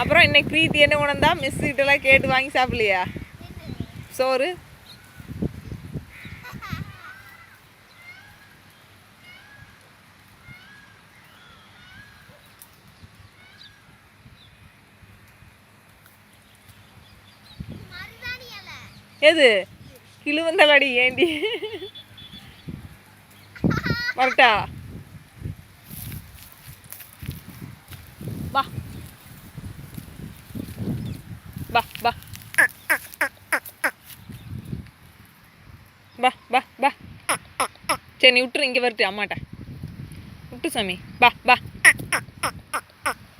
அப்புறம் இன்னைக்கு பிரீத்தி என்ன உணர்ந்தா? மிஸ் கிட்டலாம் கேட்டு வாங்கி சாப்பிடலையா? சோறு? எது? கிழுவந்தலடி ஏண்டி? வரட்டா வா. வா வா. வா வா வா. சரி நீ விட்டுரு இங்கே வருட்டு அம்மாட்ட. விட்டு சாமி. வா வா.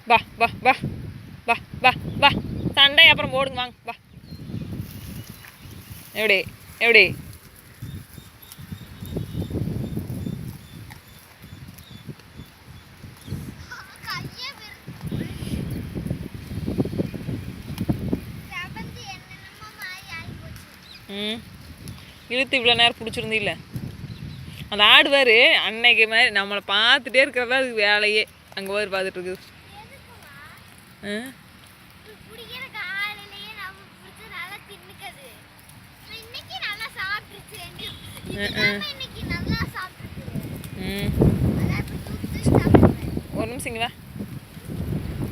வா வா வா. வா வா வா. சண்டை அப்புறம் போடுங்க வாங்க வா. எப்படி எப்படி? ம். இழுத்து இவ்வளோ நேரம் பிடிச்சிருந்து இல்லை. அந்த ஆடு வேறு அன்னைக்கு மாதிரி நம்மளை பார்த்துட்டே இருக்கிறதா அதுக்கு வேலையே. அங்கே வேறு பார்த்துட்டு இருக்குது. எதுக்குமா ஆ? பிடிக்கிற காலையிலேயே நம்ம பிடிச்ச நல்லா தின்னுக்குது இன்னைக்கு நல்லா சாப்பிட்டுச்சு எங்க இதுதாம்மா இன்னைக்கு நல்லா சாப்பிட்டுச்சு ம் அதான் இப்ப தூக்கி சாப்பிடுவேன் ஒரு நிமிஷம் இங்கே வா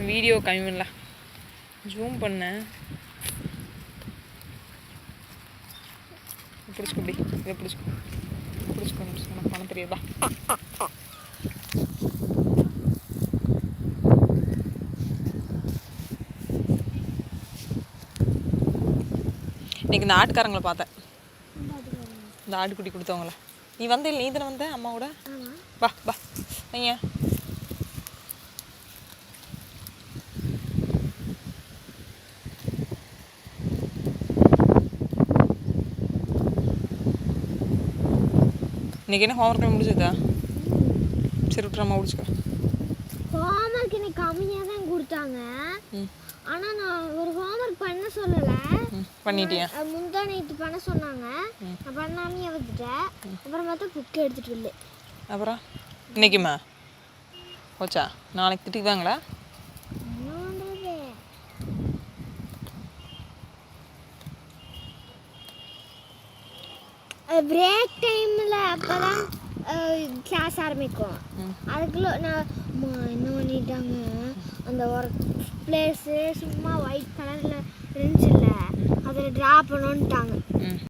வீடியோ கம்மி பண்ணலாம் ஜூம் பண்ணேன் பிடிச்சிக்கோ இப்படி இதை பிடிச்சிக்கோ. பிடிச்சிக்கோ எனக்கு பணம் தெரியாதா? இன்னைக்கு இந்த ஆட்டுக்காரங்களை பார்த்தேன். இந்த ஆட்டுக்குட்டி கொடுத்தவங்கள. நீ வந்த நீ தானே வந்த? அம்மாவோட? வா வா. ஐயா. இன்னைக்கு என்ன ஹோம்ஒர்க் முடிஞ்சதா? சரி விட்டுறமா முடிச்சுக்கோ. ஹோம்ஒர்க் எனக்கு கம்மியாக தான் கொடுத்தாங்க. ஆனால் நான் ஒரு ஹோம்ஒர்க் பண்ண சொல்லலை. பண்ணிட்டியா? முந்தா நேற்று பண்ண சொன்னாங்க. நான் பண்ணாமே வந்துட்டேன். அப்புறம் பார்த்தா புக் எடுத்துட்டு இல்லை அப்புறம்? இன்னைக்குமா போச்சா? நாளைக்கு திட்டிக்குவாங்களா என்ன பண்ணுறது பிரேக் டைமில் அப்போ தான் கிளாஸ் ஆரம்பிக்கும். அதுக்குள்ள நான் என்ன பண்ணிட்டாங்க? அந்த ஒர்க் பிளேஸு சும்மா ஒயிட் கலரில் இருந்துச்சுல்ல அதில் ட்ரா பண்ணோன்ட்டாங்க.